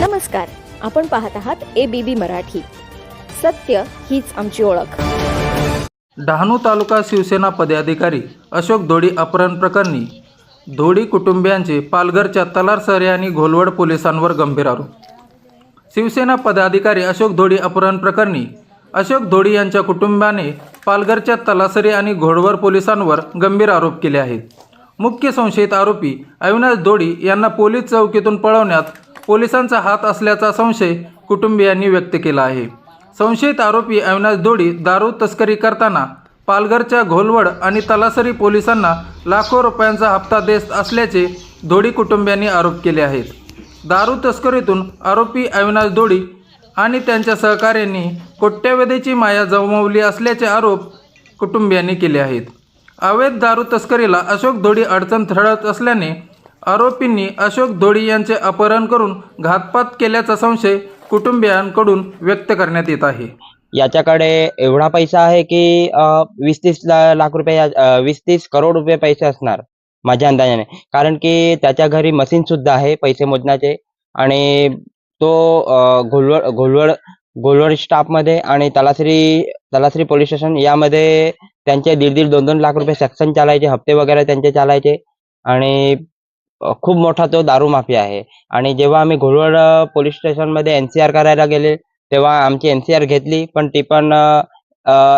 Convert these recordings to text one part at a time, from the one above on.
नमस्कार आपण पाहत आहात ए बी बी मराठी. सत्य हीच आमची ओळख. डहाणू तालुका शिवसेना पदाधिकारी अशोक धोडी अपहरण प्रकरणी धोडी कुटुंबियांचे पालघरच्या तलारसरे आणि घोलवड पोलिसांवर गंभीर आरोप. शिवसेना पदाधिकारी अशोक धोडी अपहरण प्रकरणी अशोक धोडी यांच्या कुटुंबाने पालघरच्या तलासरी आणि घोडवर पोलिसांवर गंभीर आरोप केले आहेत. मुख्य संशयित आरोपी अविनाश धोडी यांना पोलीस चौकीतून पळवण्यात पोलिसांचा हात असल्याचा संशय कुटुंबियांनी व्यक्त केला आहे. संशयित आरोपी अविनाश दोडी दारू तस्करी करताना पालघरच्या घोलवड आणि तलासरी पोलिसांना लाखो रुपयांचा हप्ता देत असल्याचे धोडी कुटुंबियांनी आरोप केले आहेत. दारू तस्करीतून आरोपी अविनाश दोडी आणि त्यांच्या सहकाऱ्यांनी कोट्यवधीची माया जमवली असल्याचे आरोप कुटुंबियांनी केले आहेत. अवैध दारू तस्करीला अशोक धोडी अडचण ठरत असल्याने आरोपींनी अशोक धोडी यांचे अपहरण करून घातपात केल्याचा संशय कुटुंबियांकडून व्यक्त करण्यात येत आहे. याच्याकडे एवढा पैसा आहे की वीस तीस ला- लाख रुपये या- वीस तीस करोड रुपये पैसे असणार माझ्या अंदाजाने. कारण की त्याच्या घरी मशीन सुद्धा आहे पैसे मोजण्याचे. आणि तो घोलवड घोलवड घोलवड स्टाफमध्ये आणि तलासरी तलासरी पोलीस स्टेशन यामध्ये त्यांचे दीड दीड दोन दोन लाख रुपये सेक्शन चालायचे हप्ते वगैरे त्यांचे चालायचे. आणि खूप मोठा तो दारू माफिया आहे. आणि जेव्हा आम्ही घोळवड पोलीस स्टेशनमध्ये एनसीआर करायला गेले तेव्हा आमची एनसीआर घेतली पण ती पण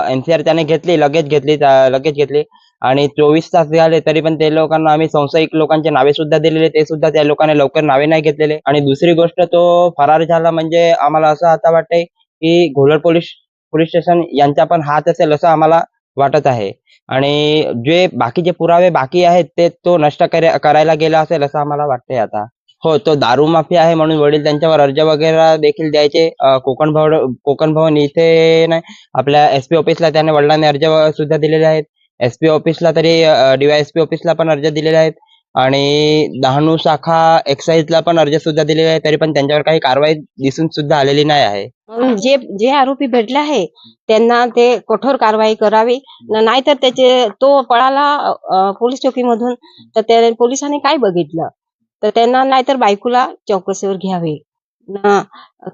एनसीआर त्याने घेतली लगेच घेतली लगेच घेतली. आणि चोवीस तास झाले तरी पण ते लोकांना आम्ही संशयिक लोकांचे नावे सुद्धा दिलेले ते सुद्धा त्या लोकांनी लवकर नावे नाही घेतलेले. आणि दुसरी गोष्ट तो फरार झाला म्हणजे आम्हाला असं आता वाटतंय की घोलड पोलीस पोलीस स्टेशन यांचा पण हात असेल असं आम्हाला वाटत आहे. आणि जे बाकीचे पुरावे बाकी आहेत ते तो नष्ट करे- करायला गेला असेल असं आम्हाला वाटतंय आता. हो तो दारू माफी आहे म्हणून वडील त्यांच्यावर अर्ज वगैरे देखील द्यायचे. कोकण भवन कोकण भवन इथे नाही आपल्या एसपी ऑफिसला त्याने वडिलांनी अर्ज सुद्धा दिलेले आहेत. एसपी ऑफिसला तरी डीवायएसपी ऑफिसला पण अर्ज दिलेले आहेत. आणि डहाणू शाखा एक्साईजला पण अर्ज सुद्धा दिले आहे तरी पण त्यांच्यावर काही कारवाई दिसून सुद्धा आलेली नाही आहे. म्हणून जे जे आरोपी भेटले आहे त्यांना ते कठोर कारवाई करावी. न- नाहीतर त्याचे तो पळाला अ, पोलीस चौकीमधून तर त्या पोलिसांनी काय बघितलं? तर त्यांना नाहीतर बायकोला चौकशीवर घ्यावे. न-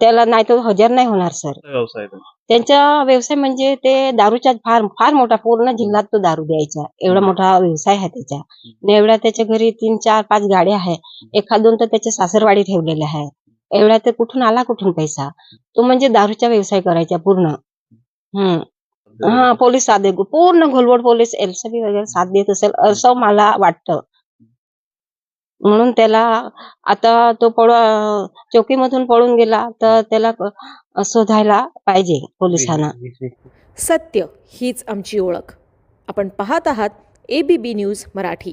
त्याला नाहीतर हजर नाही होणार सर. व्यवसाय. त्यांचा व्यवसाय म्हणजे ते दारूचा फार फार मोठा पूर्ण जिल्ह्यात तो दारू द्यायचा. एवढा मोठा व्यवसाय आहे त्याचा. आणि एवढ्या त्याच्या घरी तीन चार पाच गाड्या आहे. एखाद दोन तर त्याच्या सासरवाडी ठेवलेल्या आहे. एवढ्या तर कुठून आला कुठून पैसा? तो म्हणजे दारूचा व्यवसाय करायचा पूर्ण. हम्म. हा पोलीस साथ देत पूर्ण घोलवड पोलीस एलसीबी वगैरे साथ देत असेल असं मला वाटतं. म्हणून त्याला आता तो पळ चौकीमधून पळून गेला तर त्याला शोधायला पाहिजे पोलिसांना. सत्य हीच आमची ओळख. आपण पाहत आहात A B B news Marathi.